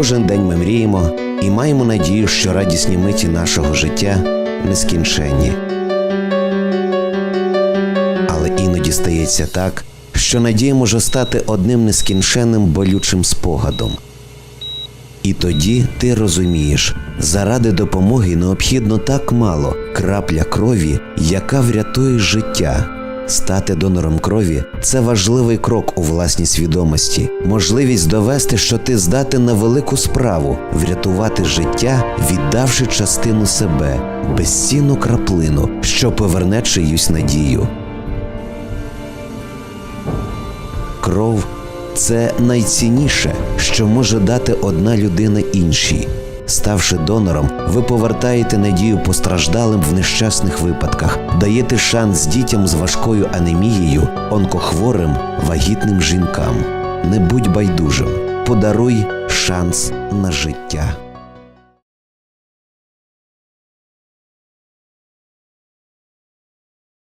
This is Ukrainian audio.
Кожен день ми мріємо і маємо надію, що радісні миті нашого життя нескінченні. Але іноді стається так, що надія може стати одним нескінченним болючим спогадом. І тоді ти розумієш, заради допомоги необхідно так мало крапля крові, яка врятує життя. Стати донором крові це важливий крок у власній свідомості, можливість довести, що ти здатен на велику справу, врятувати життя, віддавши частину себе, безцінну краплину, що поверне чиюсь надію. Кров це найцінніше, що може дати одна людина іншій. Ставши донором, ви повертаєте надію постраждалим в нещасних випадках, даєте шанс дітям з важкою анемією, онкохворим, вагітним жінкам. Не будь байдужим, подаруй шанс на життя.